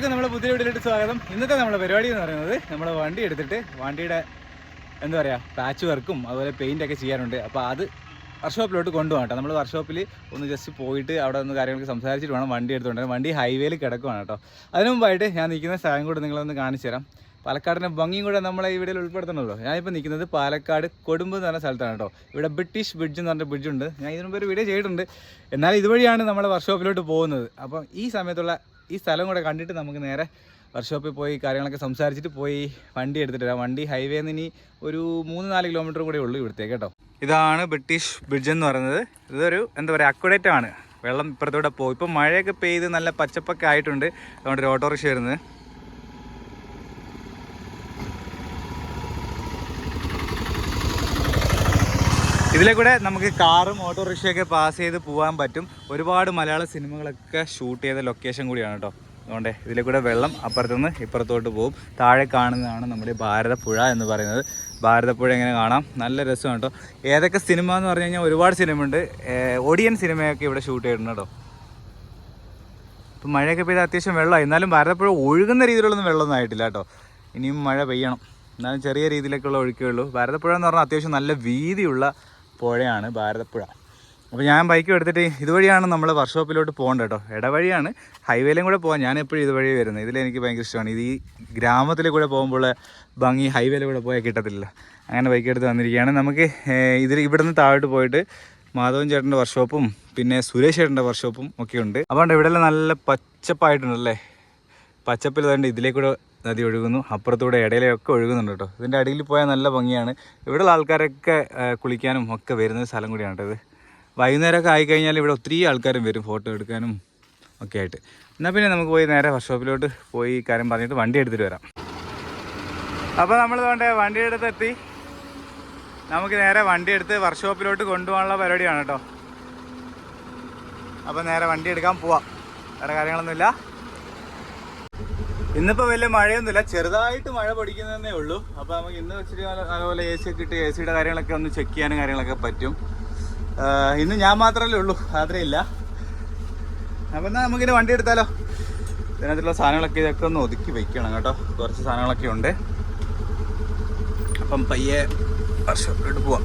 എല്ലാവർക്കും നമ്മുടെ പുതിയ വീട്ടിലോട്ട് സ്വാഗതം. ഇന്നത്തെ നമ്മുടെ പരിപാടി എന്ന് പറയുന്നത് നമ്മുടെ വണ്ടി എടുത്തിട്ട് വണ്ടിയുടെ എന്താ പറയുക പാച്ച് വർക്കും അതുപോലെ പെയിന്റ് ഒക്കെ ചെയ്യാനുണ്ട്. അപ്പോൾ അത് വർക്ക്ഷോപ്പിലോട്ട് കൊണ്ടുപോകാം കേട്ടോ. നമ്മൾ വർക്ക്ഷോപ്പിൽ ഒന്ന് ജസ്റ്റ് പോയിട്ട് അവിടെ ഒന്ന് കാര്യങ്ങളൊക്കെ സംസാരിച്ചിട്ട് വേണം വണ്ടി എടുത്തുകൊണ്ട് വണ്ടി ഹൈവേയിൽ കിടക്കുവാണ് കേട്ടോ. അതിന് മുമ്പായിട്ട് ഞാൻ നിൽക്കുന്ന സ്ഥലം കൂടെ നിങ്ങളൊന്ന് കാണിച്ചു തരാം. പാലക്കാടിന്റെ ഭംഗിയും കൂടെ നമ്മളെ ഈ വീഡിയോയിൽ ഉൾപ്പെടുത്തണമല്ലോ. ഞാനിപ്പോൾ നിൽക്കുന്നത് പാലക്കാട് കൊടുമ്പ് എന്ന് പറഞ്ഞ സ്ഥലത്താണ് കേട്ടോ. ഇവിടെ ബ്രിട്ടീഷ് ബ്രിഡ്ജ് എന്ന് പറഞ്ഞ ബ്രിഡ്ജുണ്ട് ഞാൻ ഇതിനു ഒരു വീഡിയോ ചെയ്തിട്ടുണ്ട്. എന്നാൽ ഇതുവഴിയാണ് നമ്മൾ വർക്ക്ഷോപ്പിലോട്ട് പോകുന്നത്. അപ്പം ഈ സമയത്തുള്ള ഈ സ്ഥലം കൂടെ കണ്ടിട്ട് നമുക്ക് നേരെ വർക്ക്ഷോപ്പിൽ പോയി കാര്യങ്ങളൊക്കെ സംസാരിച്ചിട്ട് പോയി വണ്ടി എടുത്തിട്ട് വരാം. വണ്ടി ഹൈവേയിൽ നിന്ന് ഇനി ഒരു മൂന്ന് നാല് കിലോമീറ്റർ കൂടെ ഉള്ളൂ ഇവിടത്തേക്ക് കേട്ടോ. ഇതാണ് ബ്രിട്ടീഷ് ബ്രിഡ്ജ് എന്ന് പറയുന്നത്. ഇതൊരു എന്താ പറയുക അക്വഡേറ്റ് ആണ്. വെള്ളം ഇപ്പുറത്തൂടെ പോകും ഇപ്പം മഴയൊക്കെ പെയ്ത് നല്ല പച്ചപ്പൊക്കെ ആയിട്ടുണ്ട്. അതുകൊണ്ട് ഒരു ഓട്ടോറിക്ഷ വരുന്നത് ഇതിലെ കൂടെ നമുക്ക് കാറും ഓട്ടോറിക്ഷയൊക്കെ പാസ് ചെയ്ത് പോകാൻ പറ്റും. ഒരുപാട് മലയാള സിനിമകളൊക്കെ ഷൂട്ട് ചെയ്ത ലൊക്കേഷൻ കൂടിയാണ് കേട്ടോ അതുകൊണ്ട് ഇതിലെ കൂടെ വെള്ളം അപ്പുറത്തുനിന്ന് ഇപ്പുറത്തോട്ട് പോകും താഴെ കാണുന്നതാണ് നമ്മുടെ ഭാരതപ്പുഴ എന്ന് പറയുന്നത്. ഭാരതപ്പുഴ എങ്ങനെ കാണാം? നല്ല രസമാണ് കേട്ടോ ഏതൊക്കെ സിനിമ എന്ന് പറഞ്ഞു കഴിഞ്ഞാൽ ഒരുപാട് സിനിമ ഉണ്ട് ഓഡിയൻ സിനിമയൊക്കെ ഇവിടെ ഷൂട്ട് ചെയ്തിട്ടുണ്ട് കേട്ടോ ഇപ്പം മഴയൊക്കെ പെയ്ത് അത്യാവശ്യം വെള്ളമായി. എന്നാലും ഭാരതപ്പുഴ ഒഴുകുന്ന രീതിയിലുള്ളൊന്നും വെള്ളമൊന്നും ആയിട്ടില്ല കേട്ടോ ഇനിയും മഴ പെയ്യണം. എന്നാലും ചെറിയ രീതിയിലേക്കുള്ള ഒഴുക്കേ ഉള്ളൂ. ഭാരതപ്പുഴ എന്ന് പറഞ്ഞാൽ അത്യാവശ്യം നല്ല വീതിയുള്ള പുഴയാണ് ഭാരതപ്പുഴ. അപ്പോൾ ഞാൻ ബൈക്ക് എടുത്തിട്ട് ഇതുവഴിയാണ് നമ്മൾ വർക്ക്ഷോപ്പിലോട്ട് പോകേണ്ടത് കേട്ടോ ഇടവഴിയാണ് ഹൈവേയിലും കൂടെ പോകാൻ ഞാൻ എപ്പോഴും ഇതുവഴി വരുന്നത്. ഇതിലെനിക്ക് ഭയങ്കര ഇഷ്ടമാണ്. ഇത് ഈ ഗ്രാമത്തിൽ കൂടെ പോകുമ്പോൾ ഭംഗി ഹൈവേയിൽ കൂടെ പോയാൽ കിട്ടത്തില്ല. അങ്ങനെ ബൈക്ക് എടുത്ത് വന്നിരിക്കുകയാണ്. നമുക്ക് ഇതിൽ ഇവിടുന്ന് താഴോട്ട് പോയിട്ട് മാധവൻ ചേട്ടന്റെ വർക്ക്ഷോപ്പും പിന്നെ സുരേഷ് ചേട്ടന്റെ വർക്ക്ഷോപ്പും ഒക്കെ ഉണ്ട്. അപ്പോൾ ഇവിടെ നല്ല പച്ചപ്പായിട്ടുണ്ടല്ലേ പച്ചപ്പിൽ തന്നെ ഇതിലേക്കൂടെ നദി ഒഴുകുന്നു. അപ്പുറത്തൂടെ ഇടയിലൊക്കെ ഒഴുകുന്നുണ്ട് കേട്ടോ. ഇതിന്റെ അടിയിൽ പോയാൽ നല്ല ഭംഗിയാണ്. ഇവിടെയുള്ള ആൾക്കാരൊക്കെ കുളിക്കാനും ഒക്കെ വരുന്ന സ്ഥലം കൂടിയാണ് കേട്ടോ വൈകുന്നേരമൊക്കെ ആയിക്കഴിഞ്ഞാൽ ഇവിടെ ഒത്തിരി ആൾക്കാരും വരും ഫോട്ടോ എടുക്കാനും ഒക്കെ ആയിട്ട്. എന്നാൽ പിന്നെ നമുക്ക് പോയി നേരെ വർക്ക്ഷോപ്പിലോട്ട് പോയി കാര്യം പറഞ്ഞിട്ട് വണ്ടി എടുത്തിട്ട് വരാം. അപ്പോൾ നമ്മൾ വേണ്ടേ വണ്ടി എടുത്തെത്തി. നമുക്ക് നേരെ വണ്ടി എടുത്ത് വർക്ക്ഷോപ്പിലോട്ട് കൊണ്ടുപോകാനുള്ള പരിപാടിയാണ് കേട്ടോ. അപ്പോൾ നേരെ വണ്ടി എടുക്കാൻ പോവാം. വേറെ കാര്യങ്ങളൊന്നുമില്ല. ഇന്നിപ്പോ വലിയ മഴയൊന്നുമില്ല. ചെറുതായിട്ട് മഴ പൊടിക്കുന്നതേ ഉള്ളൂ. അപ്പൊ നമുക്ക് ഇന്ന് വെച്ചിട്ട് അതുപോലെ എ സി ഒക്കെ ഇട്ട് എ സിയുടെ കാര്യങ്ങളൊക്കെ ഒന്ന് ചെക്ക് ചെയ്യാനും കാര്യങ്ങളൊക്കെ പറ്റും. ഇന്ന് ഞാൻ മാത്രമല്ലേ ഉള്ളൂ. യാത്രയില്ല അപ്പൊ എന്നാ നമുക്കിനി വണ്ടി എടുത്താലോ? ഇതിനകത്തുള്ള സാധനങ്ങളൊക്കെ ഇതൊക്കെ ഒന്ന് ഒതുക്കി വെക്കണം കേട്ടോ. കുറച്ച് സാധനങ്ങളൊക്കെ ഉണ്ട്. അപ്പം പയ്യെ വർഷോപ്പിലോട്ട് പോവാം.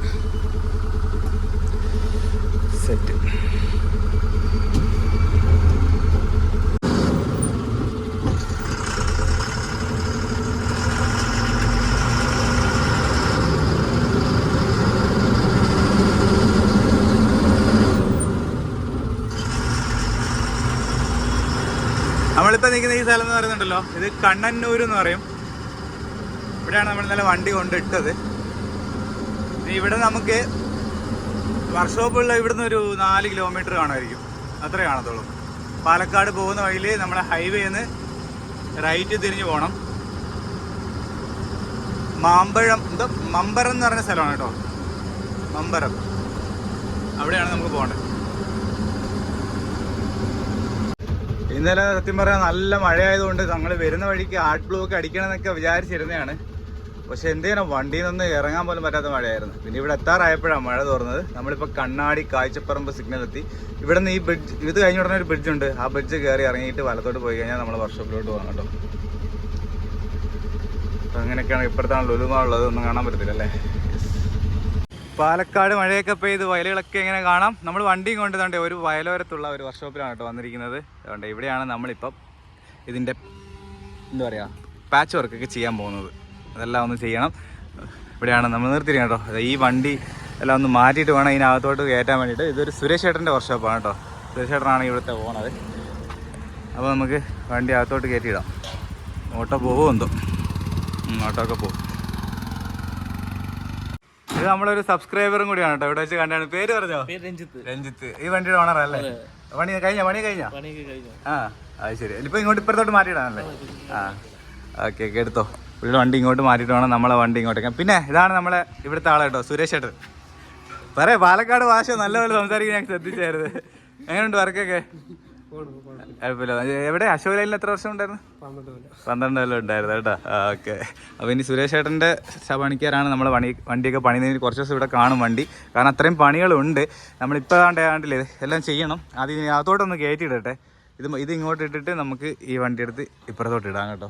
സെറ്റ് നമ്മളിപ്പോൾ നിൽക്കുന്ന ഈ സ്ഥലം എന്ന് പറയുന്നുണ്ടല്ലോ. ഇത് കണ്ണന്നൂർ എന്ന് പറയും. ഇവിടെയാണ് നമ്മൾ ഇന്നലെ വണ്ടി കൊണ്ടിട്ടത്. ഇവിടെ നമുക്ക് വർക്ക്ഷോപ്പുള്ള ഇവിടുന്ന് ഒരു നാല് കിലോമീറ്റർ കാണുമായിരിക്കും. അത്രേ കാണത്തുള്ളൂ. പാലക്കാട് പോകുന്ന വഴിയിൽ നമ്മുടെ ഹൈവേന്ന് റൈറ്റ് തിരിഞ്ഞു പോകണം മാമ്പഴം എന്താ മമ്പരം എന്ന് പറഞ്ഞ സ്ഥലമാണ് കേട്ടോ. മമ്പരം അവിടെയാണ് നമുക്ക് പോകേണ്ടത്. ഇന്നലെ സത്യം പറയാൻ നല്ല മഴയായതുകൊണ്ട് ഞങ്ങൾ വരുന്ന വഴിക്ക് ആർട്ട് ബ്ലോക്ക് അടിക്കണമെന്നൊക്കെ വിചാരിച്ചിരുന്നതാണ്. പക്ഷെ എന്ത് ചെയ്യണം? വണ്ടിയിൽ നിന്ന് ഇറങ്ങാൻ പോലും പറ്റാത്ത മഴയായിരുന്നു. പിന്നെ ഇവിടെ എത്താറായപ്പോഴാണ് മഴ തുറന്നത് നമ്മളിപ്പോൾ കണ്ണാടി കാഴ്ചപ്പറമ്പ് സിഗ്നൽ എത്തി. ഇവിടെ നിന്ന് ഈ ബ്രിഡ്ജ് ഇത് കഴിഞ്ഞ ഉടനെ ഒരു ബ്രിഡ്ജ് ഉണ്ട്. ആ ബ്രിഡ്ജ് കയറി ഇറങ്ങിയിട്ട് വലത്തോട്ട് പോയി കഴിഞ്ഞാൽ നമ്മൾ വർക്ക്ഷോപ്പിലോട്ട് പോകാം കേട്ടോ. അപ്പം അങ്ങനെയൊക്കെയാണ് ഇപ്പോഴത്താണ് ലുലുമാ ഉള്ളത്. ഒന്നും കാണാൻ പറ്റത്തില്ല അല്ലേ? പാലക്കാട് മഴയൊക്കെ പെയ്ത് വയലുകളൊക്കെ ഇങ്ങനെ കാണാം. നമ്മൾ വണ്ടിയും കൊണ്ട് തണ്ടേ ഒരു വയലോരത്തുള്ള ഒരു വർക്ക്ഷോപ്പിലാണ് കേട്ടോ വന്നിരിക്കുന്നത്. അതുകൊണ്ട് ഇവിടെയാണ് നമ്മളിപ്പം ഇതിന്റെ എന്താ പറയുക പാച്ച് വർക്കൊക്കെ ചെയ്യാൻ പോകുന്നത്. അതെല്ലാം ഒന്ന് ചെയ്യണം. ഇവിടെയാണ് നമ്മൾ നിർത്തിയിരിക്കുന്നത് കേട്ടോ. ഈ വണ്ടി എല്ലാം ഒന്ന് മാറ്റിയിട്ട് വേണം ഇതിനകത്തോട്ട് കയറ്റാൻ വേണ്ടിയിട്ട്. ഇതൊരു സുരേഷ് ചേട്ടന്റെ വർക്ക്ഷോപ്പാണ് കേട്ടോ. സുരേഷ് ചേട്ടനാണ് ഇവിടുത്തെ പോണത്. അപ്പോൾ നമുക്ക് വണ്ടി അകത്തോട്ട് കയറ്റിയിടാം. ഓട്ടോ പോകുമോ എന്തോ. ഓട്ടോ ഒക്കെ പോകും. ഇത് നമ്മളൊരു സബ്സ്ക്രൈബറും കൂടിയാണ് കേട്ടോ. ഇവിടെ വെച്ച് കണ്ടാണ്. പേര് പറഞ്ഞോ? രഞ്ജിത്ത്. രഞ്ജിത്ത്. ഈ വണ്ടിയുടെ ഓണർ അല്ലേ? പണി കഴിഞ്ഞ? പണി കഴിഞ്ഞ? ആ അത് ശരി. ഇപ്പൊ ഇങ്ങോട്ട് ഇപ്പുറത്തോട്ട് മാറ്റിയിടാണല്ലേ ആ ഓക്കെ ഓക്കെ എടുത്തോ. ഇവിടെ വണ്ടി ഇങ്ങോട്ട് മാറ്റിയിട്ട് വേണം. നമ്മളെ വണ്ടി ഇങ്ങോട്ടേക്ക്. പിന്നെ ഇതാണ് നമ്മളെ ഇവിടുത്തെ ആളെ കേട്ടോ സുരേഷ് ചേട്ടൻ പറയാ പാലക്കാട് ഭാഷ നല്ലപോലെ സംസാരിക്കാൻ ഞാൻ ശ്രദ്ധിച്ചായിരുന്നു. എങ്ങനെയുണ്ട് വർക്കൊക്കെ കുഴപ്പമില്ല എവിടെ? അശോക് ലൈനിൽ എത്ര വർഷം ഉണ്ടായിരുന്നു? പന്ത്രണ്ട് കൊല്ലം. ഉണ്ടായിരുന്നു കേട്ടോ. ഓക്കെ. അപ്പോൾ ഇനി സുരേഷ് ഏട്ടന്റെ ശവണിക്കാരാണ് നമ്മൾ പണി വണ്ടിയൊക്കെ പണിയുന്നതിന് കുറച്ച് ദിവസം ഇവിടെ കാണും വണ്ടി. കാരണം അത്രയും പണികളുണ്ട്. നമ്മളിപ്പോൾ കണ്ടില്ലേ എല്ലാം ചെയ്യണം. ആദ്യം അകത്തോട്ടൊന്ന് കയറ്റിയിടട്ടെ ഇത് ഇത് ഇങ്ങോട്ട് ഇട്ടിട്ട് നമുക്ക് ഈ വണ്ടി എടുത്ത് ഇപ്പുറത്തോട്ട് ഇടാം കേട്ടോ.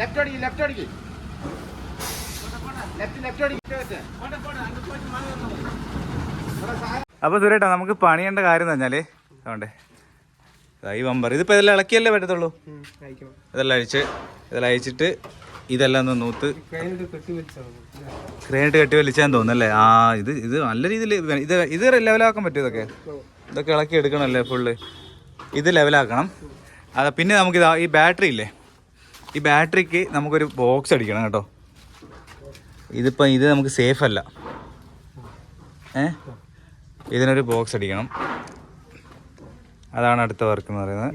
ലെഫ്റ്റ് അടിക്ക് ലെഫ്റ്റ് അടിക്ക്. ലെഫ്റ്റ് ലെഫ്റ്റ് അടിക്ക് അപ്പോൾ സുരേട്ടാ നമുക്ക് പണിയേണ്ട കാര്യം എന്ന് പറഞ്ഞാൽ അതുകൊണ്ടേ ഈ വമ്പർ ഇതിപ്പോൾ ഇതെല്ലാം ഇളക്കിയല്ലേ പറ്റത്തുള്ളൂ? ഇതെല്ലാം അഴിച്ച് ഇതെല്ലാം അഴിച്ചിട്ട് ഇതെല്ലാം ഒന്ന് നൂത്ത് ക്രേനിട്ട് കെട്ടി വലിച്ചാൻ തോന്നുന്നല്ലേ? ആ ഇത് ഇത് നല്ല രീതിയിൽ ഇത് ഇത് ലെവലാക്കാൻ പറ്റും ഇതൊക്കെ. ഇതൊക്കെ ഇളക്കി എടുക്കണമല്ലേ ഫുള്ള് ഇത് ലെവലാക്കണം അത് പിന്നെ നമുക്ക് ഇതാ ഈ ബാറ്ററി ഇല്ലേ? ഈ ബാറ്ററിക്ക് നമുക്കൊരു ബോക്സ് അടിക്കണം കേട്ടോ. ഇതിപ്പം ഇത് നമുക്ക് സേഫ് അല്ല. ഏ? ഇതിനൊരു ബോക്സ് അടിക്കണം. അതാണ് അടുത്ത വർക്ക് എന്ന് പറയുന്നത്.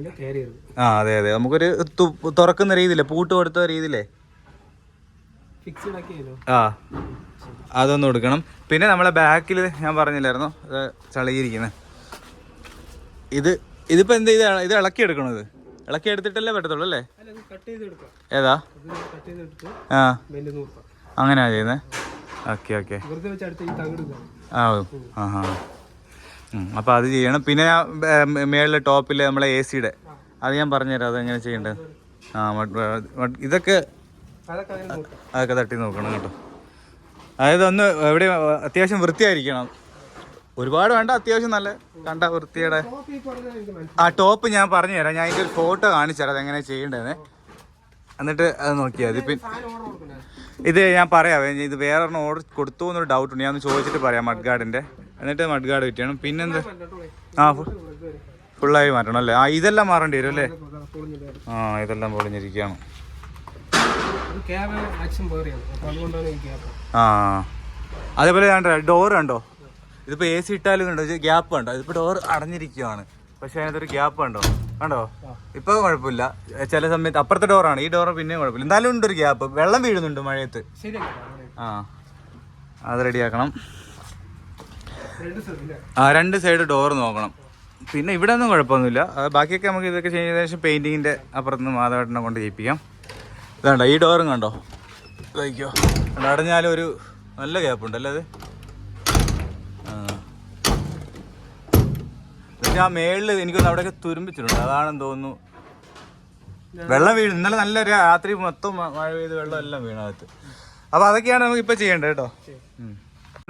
ആ അതെ അതെ. നമുക്കൊരു തുറക്കുന്ന രീതിയില്ലേ പൂട്ട് കൊടുത്ത രീതിയിലേ. ആ അതൊന്നും എടുക്കണം പിന്നെ നമ്മളെ ബാക്കിൽ ഞാൻ പറഞ്ഞില്ലായിരുന്നു? ചളിയിരിക്കുന്നത് ഇത് ഇതിപ്പോൾ എന്ത് ഇത് ഇത് ഇളക്കി എടുക്കണോ ഇത്? ഇളക്കി എടുത്തിട്ടല്ലേ പറ്റത്തുള്ളൂ അല്ലേ? ഏതാ? ആ. അങ്ങനെയാ ചെയ്യുന്നത് ഓക്കെ ഓക്കെ. ആ ആ ആ അപ്പോൾ അത് ചെയ്യണം. പിന്നെ മേളിലെ ടോപ്പിൽ നമ്മളെ എ സിയുടെ അത് ഞാൻ പറഞ്ഞുതരാം. അതെങ്ങനെ ചെയ്യേണ്ടത് ആ ഇതൊക്കെ അതൊക്കെ തട്ടി നോക്കണം കേട്ടോ. അതായത് ഒന്ന് എവിടെ അത്യാവശ്യം വൃത്തിയായിരിക്കണം. ഒരുപാട് വേണ്ട അത്യാവശ്യം നല്ല കണ്ട വൃത്തിയുടെ ആ ടോപ്പ് ഞാൻ പറഞ്ഞു തരാം. ഞാൻ അതിന്റെ ഒരു ഫോട്ടോ കാണിച്ചു തരാം അതെങ്ങനെ ചെയ്യേണ്ടതെന്ന്. എന്നിട്ട് അത് നോക്കിയാൽ മതി. പിന്നെ ഇത് ഞാൻ പറയാം. ഇത് വേറെ ഒരെണ്ണം ഓർഡർ കൊടുത്തു എന്നൊരു ഡൗട്ട് ഉണ്ട്. ഞാൻ ഒന്ന് ചോദിച്ചിട്ട് പറയാം മഡ്ഗാർഡിന്റെ. എന്നിട്ട് മഡ്ഗാർഡ് കിട്ടിയാണ്? പിന്നെന്ത്? ആ ഫുള്ളായി മാറ്റണം അല്ലേ? ആ ഇതെല്ലാം മാറേണ്ടി വരും അല്ലേ? ആ ഇതെല്ലാം പൊളിഞ്ഞിരിക്കുകയാണ്. ആ. അതേപോലെ ഞാൻ ഡോർ കണ്ടോ? ഇതിപ്പോൾ എ സി ഇട്ടാലും കണ്ടോ? ഗ്യാപ്പ് കണ്ടോ? ഇതിപ്പോൾ ഡോർ അടഞ്ഞിരിക്കുകയാണ് പക്ഷെ അതിനകത്തൊരു ഗ്യാപ്പ് കണ്ടോ? കണ്ടോ? ഇപ്പോൾ കുഴപ്പമില്ല. ചില സമയത്ത് അപ്പുറത്തെ ഡോറാണ് ഈ ഡോർ പിന്നെ കുഴപ്പമില്ല. എന്തായാലും ഉണ്ട് ഒരു ഗ്യാപ്പ് വെള്ളം വീഴുന്നുണ്ട് മഴയത്ത്. ആ. അത് റെഡിയാക്കണം. ആ രണ്ട് സൈഡ് ഡോർ നോക്കണം. പിന്നെ ഇവിടെ ഒന്നും കുഴപ്പമൊന്നുമില്ല ബാക്കിയൊക്കെ നമുക്ക് ഇതൊക്കെ ചെയ്തതിനു ശേഷം പെയിന്റിങ്ങിന്റെ അപ്പുറത്തുനിന്ന് മാധവേട്ടനെ കൊണ്ട് ചെയ്യിപ്പിക്കാം. ഇതാണ്ടോ? ഈ ഡോറും കണ്ടോ? അടഞ്ഞാലും ഒരു നല്ല ഗ്യാപ്പ് ഉണ്ടല്ലേ അത് ആ എന്നിട്ട് ആ മേളിൽ എനിക്കൊന്ന് അവിടെയൊക്കെ തുരുമ്പിച്ചിട്ടുണ്ട്. അതാണെന്ന് തോന്നുന്നു. വെള്ളം വീഴും ഇന്നലെ നല്ല രാത്രി മൊത്തം മഴ പെയ്ത് വെള്ളം എല്ലാം വീണകത്ത് അപ്പൊ അതൊക്കെയാണ് നമുക്ക് ഇപ്പൊ ചെയ്യേണ്ടത് കേട്ടോ.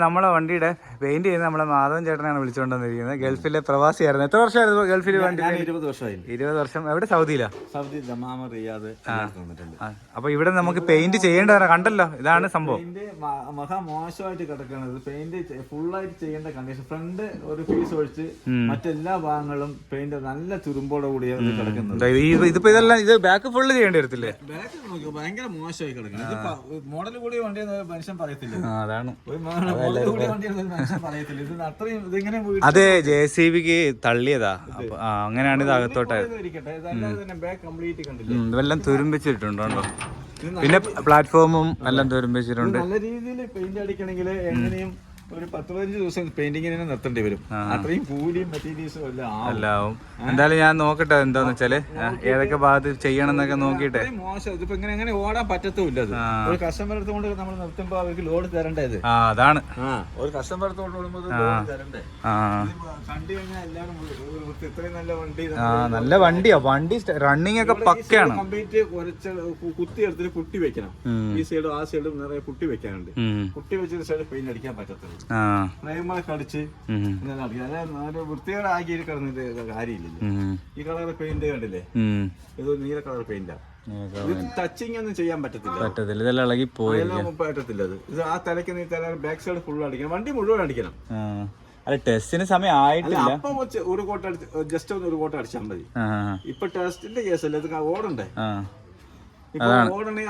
നമ്മളെ വണ്ടിയുടെ പെയിന്റ് ചെയ്യുന്ന നമ്മളെ മാധവൻ ചേട്ടനാണ് വിളിച്ചുകൊണ്ട് വന്നിരിക്കുന്നത് ഗൾഫിലെ പ്രവാസിയായിരുന്നു. എത്ര വർഷമായിരുന്നു ഗൾഫിൽ വണ്ടി ഇരുപത് വർഷമായി ഇരുപത് വർഷം. എവിടെ? സൗദിയിലാ? സൗദി ദമാമ റിയാദ് അപ്പൊ ഇവിടെ നമുക്ക് പെയിന്റ് ചെയ്യേണ്ടതാണ് കണ്ടല്ലോ? ഇതാണ് സംഭവം. മഹാ മോശമായിട്ട് കിടക്കുന്നത് പെയിന്റ് ഫുള്ളായിട്ട് ചെയ്യേണ്ട കണ്ടീഷൻ ഫ്രണ്ട് ഒരു ഫീസ് ഒഴിച്ച് മറ്റെല്ലാ ഭാഗങ്ങളും പെയിന്റ് നല്ല തുരുമ്പോടെ കൂടിയാണ് കിടക്കുന്നത്. ഇതിപ്പോ ഇതെല്ലാം ഇത് ബാക്ക് ഫുൾ ചെയ്യേണ്ടി വരത്തില്ലേ? ബാക്ക് ഭയങ്കര മോശമായി കിടക്കുന്നത് മോഡൽ കൂടി വണ്ടിയെന്ന് മനുഷ്യൻ പറയത്തില്ല? അതാണ്. അതെ ജെ സി ബിക്ക് തള്ളിയതാ. അങ്ങനെയാണ് ഇത് അകത്തോട്ട് ഇതെല്ലാം തുരുമ്പിച്ചിട്ടുണ്ടോ പിന്നെ പ്ലാറ്റ്ഫോമും എല്ലാം തുരുമ്പിച്ചിട്ടുണ്ട്. നല്ല രീതിയിൽ പെയിന്റ് അടിക്കണമെങ്കിൽ എങ്ങനെയും ഒരു പത്ത് പതിനഞ്ച് ദിവസം പെയിന്റിങ്ങിന് തന്നെ നിർത്തേണ്ടി വരും. അത്രയും കൂലിയും മെറ്റീരിയൽസും എല്ലാം എല്ലാവും എന്തായാലും ഞാൻ നോക്കട്ടെ എന്താന്ന് വെച്ചാൽ. ഏതൊക്കെ ഭാഗത്ത് ചെയ്യണം എന്നൊക്കെ നോക്കിട്ടെ മോശം. ഇതിപ്പോ ഇങ്ങനെ എങ്ങനെ ഓടാൻ പറ്റത്തുമില്ല ഒരു കസ്റ്റമർ എടുത്തുകൊണ്ട് നമ്മൾ നിർത്തുമ്പോ അവർക്ക് ലോഡ് തരണ്ടത് അതാണ്. ഒരു കസ്റ്റമർ നല്ല വണ്ടി നല്ല വണ്ടിയാ. വണ്ടി റണ്ണിങ് ഒക്കെ പക്കയാണ്. കംപ്ലീറ്റ് കുറച്ച് കുത്തി എടുത്തിട്ട് കുട്ടി വെക്കണം. ഈ സൈഡും ആ സൈഡും നിറയെ കുട്ടി വെക്കാനുണ്ട്. കുട്ടി വെച്ചിട്ട് വെച്ചൊരു സൈഡ് പെയിന്റ് അടിക്കാൻ പറ്റത്തുള്ളൂ. ആ ഫ്രെയിമൊക്കെ അടിച്ച് വൃത്തികേടാക്കി കിടന്നിട്ട് കാര്യമില്ലല്ലോ. ഈ കളർ പെയിന്റ് കണ്ടില്ലേ? ഇത് നീല കളർ പെയിന്റാ ടച്ചിങ് ഒന്നും ചെയ്യാൻ പറ്റത്തില്ല. പറ്റത്തില്ല. ഇതെല്ലാം ഇളകി പോയി പറ്റത്തില്ല അത്. ഇത് ആ തലയ്ക്ക് നീ തല ബാക്ക് സൈഡ് ഫുൾ അടിക്കണം. വണ്ടി മുഴുവൻ അടിക്കണം. അല്ല ടെസ്റ്റിന് സമയം ആയിട്ടില്ല. അപ്പം ഒരു കോട്ട അടിച്ച് ജസ്റ്റ് ഒന്ന് ഒരു കോട്ട അടിച്ചാൽ മതി. ഇപ്പൊ ടെസ്റ്റിന്റെ കേസല്ലേ ഇത് ഓടണ്ടേ?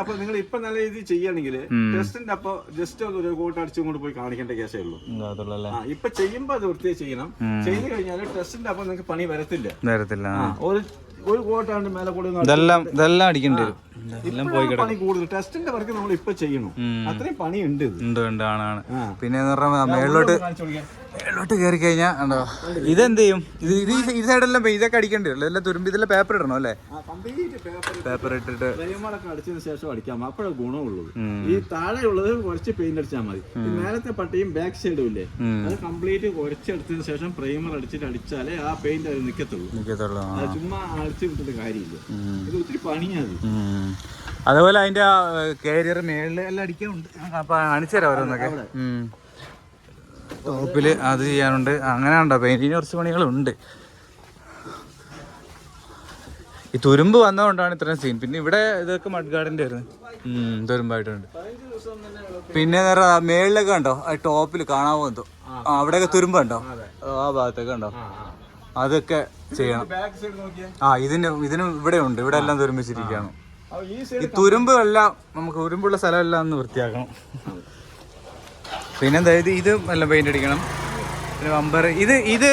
അപ്പൊ നിങ്ങൾ ഇപ്പൊ നല്ല രീതിയിൽ ചെയ്യുകയാണെങ്കിൽ ടെസ്റ്റിന്റെ അപ്പൊ ജസ്റ്റ് ഒന്ന് ഒരു കോട്ട് അടിച്ചും കൊണ്ട് പോയി കാണിക്കേണ്ട കേസേ ഉള്ളൂ. ആ ഇപ്പൊ ചെയ്യുമ്പോ അത് വൃത്തിയായി ചെയ്യണം. ചെയ്ത് കഴിഞ്ഞാൽ ടെസ്റ്റിന്റെ അപ്പൊ നിങ്ങൾക്ക് പണി വരത്തില്ല. വരത്തില്ല ഒരു ഒരു കോട്ടാണ്ട് മേലെ കൂടി ഇതെല്ലാം ഇതെല്ലാം അടിക്കേണ്ടി വരും. പണി കൂടുതൽ. ടെസ്റ്റിന്റെ വർക്ക് നമ്മൾ ഇപ്പൊ ചെയ്യണം. അത്രയും പണി ഉണ്ട് ഇത്. ഉണ്ട് ഉണ്ട് ആണ്. പിന്നെ മേളിലോട്ട് മേളിലോട്ട് കയറി കഴിഞ്ഞാൽ ഉണ്ടോ ഇതെന്ത് ചെയ്യും? ഇത് ഇത് ഈ- സൈഡെല്ലാം ഇതൊക്കെ അടിക്കേണ്ടി വരും ഇതെല്ലാം തുരുമ്പ് ഇതെല്ലാം പേപ്പർ ഇടണം അല്ലേ? ആ കംപ്ലീറ്റ് പേപ്പർ പേപ്പർ ഇട്ടിട്ട്. അടിച്ചതിന് ശേഷം അടിക്കാം. അപ്പോഴേ ഗുണമുള്ളൂ ഈ താഴെയുള്ളത് കുറച്ച് പെയിന്റ് അടിച്ചാൽ മതി. ഈ മേലത്തെ പട്ടിയും ബാക്ക് സൈഡും ഇല്ലേ? അത് കംപ്ലീറ്റ് കുറച്ചെടുത്തതിന് ശേഷം പ്രൈമർ അടിച്ചിട്ട് അടിച്ചാലേ ആ പെയിന്റ് അത് നിക്കത്തുള്ളൂ. എനിക്കത്തുള്ളൂ അത് ചുമ്മാ അടിച്ചു വിട്ടിട്ട് കാര്യമില്ല. ഇത് ഒത്തിരി പണിയാത് അതുപോലെ അതിന്റെ കാരിയർ മേളിൽ എല്ലാം അടിക്കാനുണ്ട്. അപ്പൊ കാണിച്ചു തരാം ഓരോന്നൊക്കെ. ഉം. ടോപ്പിൽ അത് ചെയ്യാനുണ്ട്. അങ്ങനെ ഉണ്ടോ പെയിന്റിന് കുറച്ച് പണികളുണ്ട്. ഈ തുരുമ്പ് വന്നതുകൊണ്ടാണ് ഇത്രയും സീൻ പിന്നെ ഇവിടെ ഇതൊക്കെ മഡ് ഗാർഡിന്റെ ആയിരുന്നു. തുരുമ്പായിട്ടുണ്ട്. പിന്നെ നേരെ മേളിലൊക്കെ ഉണ്ടോ ആ ടോപ്പിൽ കാണാമോ എന്തോ ആ. അവിടെയൊക്കെ തുരുമ്പുണ്ടോ ആ ഭാഗത്തൊക്കെ ഉണ്ടോ അതൊക്കെ ചെയ്യണം. ആ ഇതിന് ഇതിനും ഇവിടെ ഉണ്ട്. ഇവിടെ എല്ലാം തുരുമ്പിച്ചിരിക്കുകയാണ്. ഈ ഈ തുരുമ്പ് എല്ലാം നമുക്ക് ഉരുമ്പുള്ള സ്ഥലമെല്ലാം ഒന്ന് വൃത്തിയാക്കണം. പിന്നെന്താ ഇത് ഇത് നല്ല പെയിന്റ് അടിക്കണം. പിന്നെ ബമ്പർ ഇത് ഇത്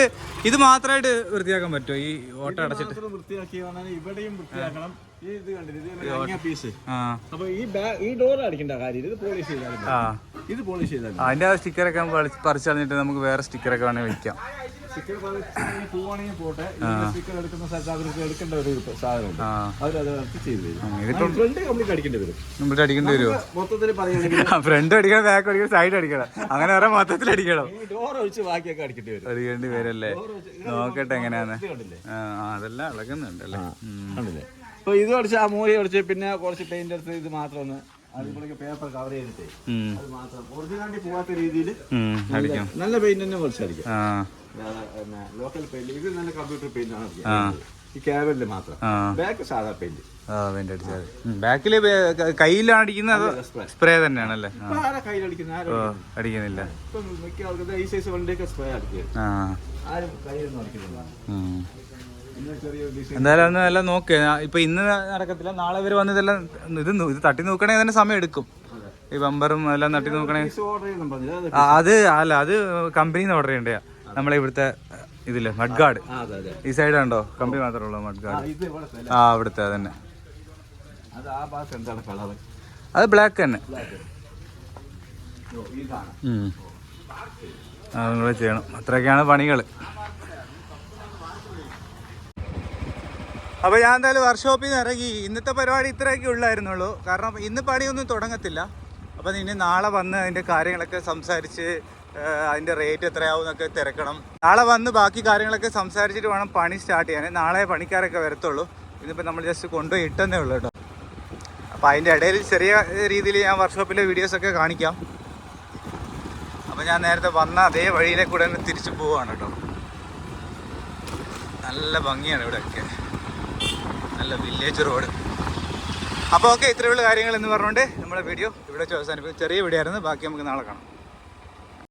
ഇത് മാത്രമായിട്ട് വൃത്തിയാക്കാൻ പറ്റുമോ? ഈ ഓട്ട അടച്ചിട്ട്. വൃത്തിയാക്കി ഇവിടെയും വൃത്തിയാക്കണം. ഈ ഇത് കണ്ടില്ല? ഇത് പീസ് ആ. അപ്പൊ ഈ ഈ ഡോർ അടിക്കേണ്ട കാര്യം ഇത് പോളിഷ് ഇത് പോളിഷ് അതിന്റെ ആ സ്റ്റിക്കറൊക്കെ പറിച്ചു കളഞ്ഞിട്ട് നമുക്ക് വേറെ സ്റ്റിക്കറൊക്കെ വേണമെങ്കിൽ വെക്കാം. സ്റ്റിക്കർ പോവാണെങ്കിൽ പോട്ടെ. സ്റ്റിക്കർ എടുക്കുന്ന സ്ഥലത്ത് അവർക്ക് എടുക്കേണ്ട ഒരു സാധനമുണ്ട്. ആ. അവരത് അവർക്ക് ചെയ്തു തരും. ഫ്രണ്ട് കംപ്ലീറ്റ് അടിക്കേണ്ടി വരും. ഇവിടെ അടിക്കേണ്ടി വരുമോ? മൊത്തത്തിൽ പറയുകയാണെങ്കിൽ ഫ്രണ്ട് അടിക്കണം ബാക്ക് അടിക്കണം സൈഡ് അടിക്കണം. അങ്ങനെ വേറെ മൊത്തത്തിൽ അടിക്കണം. ഡോർ ഒഴിച്ച് ബാക്കിയൊക്കെ അടിക്കേണ്ടി വരും. അടിക്കേണ്ടി വരല്ലേ? നോക്കട്ടെ ആ, അതെല്ലാം ഇളകുന്നുണ്ടല്ലേ? അപ്പൊ ഇത് അടിച്ച് ആ മൂലി അടിച്ച് പിന്നെ കുറച്ച് പെയിന്റ് എടുത്ത് ഇത് മാത്രം ഒന്ന് പേപ്പർ കവർ ചെയ്തിട്ട്. അത് മാത്രം. ഒറിജിനാലിറ്റി പോവാത്ത രീതിയിൽ നല്ല പെയിന്റ് തന്നെ കുറച്ച് അടിക്കാം ആ ലോക്കൽ പെയിന്റ് ഇത് നല്ല കമ്പ്യൂട്ടർ പെയിന്റ് ആണ്. ഈ ക്യാബിനിൽ മാത്രം. ബാക്ക് സാധാ പെയിന്റ് ബാക്കിൽ കയ്യിലാണ് അടിക്കുന്നത് സ്പ്രേ തന്നെയാണ് കയ്യിലടിക്കുന്ന അടിക്കുന്നില്ല. ഈ സൈസ് വണ്ടിയൊക്കെ സ്പ്രേ അടിക്കുക. ആരും കയ്യിലൊന്നും അടിക്കുന്നില്ല. എന്തായാലും ഒന്ന് എല്ലാം നോക്ക്. ഇപ്പൊ ഇന്ന് നടക്കത്തില്ല. നാളെ ഇവർ വന്ന് ഇതെല്ലാം ഇത് ഇത് തട്ടി നോക്കണേ തന്നെ സമയം എടുക്കും. ഈ ബമ്പറും എല്ലാം തട്ടി നോക്കണേ അത് അല്ല അത് കമ്പനിന്ന് ഓർഡർ ചെയ്യണ്ട? നമ്മളെ ഇവിടുത്തെ ഇതില്ലേ മഡ് ഗാർഡ് അതെ അതെ. ഈ സൈഡ് ഉണ്ടോ കമ്പനി മാത്രമേ ഉള്ളൂ മഡ് ആ ഗാർഡ് ഇത് ഇവിടെ ആ അവിടുത്തെ അതന്നെ. അത് ബ്ലാക്ക് തന്നെ. അതും കൂടെ ചെയ്യണം. അത്രയൊക്കെയാണ് പണികൾ അപ്പോൾ ഞാൻ എന്തായാലും വർക്ക്ഷോപ്പിൽ നിന്ന് ഇറങ്ങി. ഇന്നത്തെ പരിപാടി ഇത്രയൊക്കെ ഉള്ളായിരുന്നുള്ളൂ. കാരണം ഇന്ന് പണിയൊന്നും തുടങ്ങത്തില്ല. അപ്പം ഇനി നാളെ വന്ന് അതിന്റെ കാര്യങ്ങളൊക്കെ സംസാരിച്ച് അതിന്റെ റേറ്റ് എത്രയാവും എന്നൊക്കെ തിരക്കണം. നാളെ വന്ന് ബാക്കി കാര്യങ്ങളൊക്കെ സംസാരിച്ചിട്ട് വേണം പണി സ്റ്റാർട്ട് ചെയ്യാൻ. നാളെ പണിക്കാരൊക്കെ വരത്തുള്ളൂ. ഇന്നിപ്പോൾ നമ്മൾ ജസ്റ്റ് കൊണ്ടുപോയി ഇട്ടെന്നേ ഉള്ളൂ കേട്ടോ. അപ്പോൾ അതിന്റെ ഇടയിൽ ചെറിയ രീതിയിൽ ഞാൻ വർക്ക്ഷോപ്പിലെ വീഡിയോസൊക്കെ കാണിക്കാം. അപ്പോൾ ഞാൻ നേരത്തെ വന്ന അതേ വഴിയിലെ കൂടെ തന്നെ തിരിച്ചു പോവാണ് കേട്ടോ. നല്ല ഭംഗിയാണ് ഇവിടെയൊക്കെ. നല്ല വില്ലേജ് റോഡ് അപ്പോൾ ഓക്കെ ഇത്രയുള്ള കാര്യങ്ങൾ എന്ന് പറഞ്ഞുകൊണ്ട് നമ്മുടെ വീഡിയോ ഇവിടെ അവസാനിപ്പിക്കും ചെറിയ വീഡിയോ ആയിരുന്നു. ബാക്കി നമുക്ക് നാളെ കാണാം.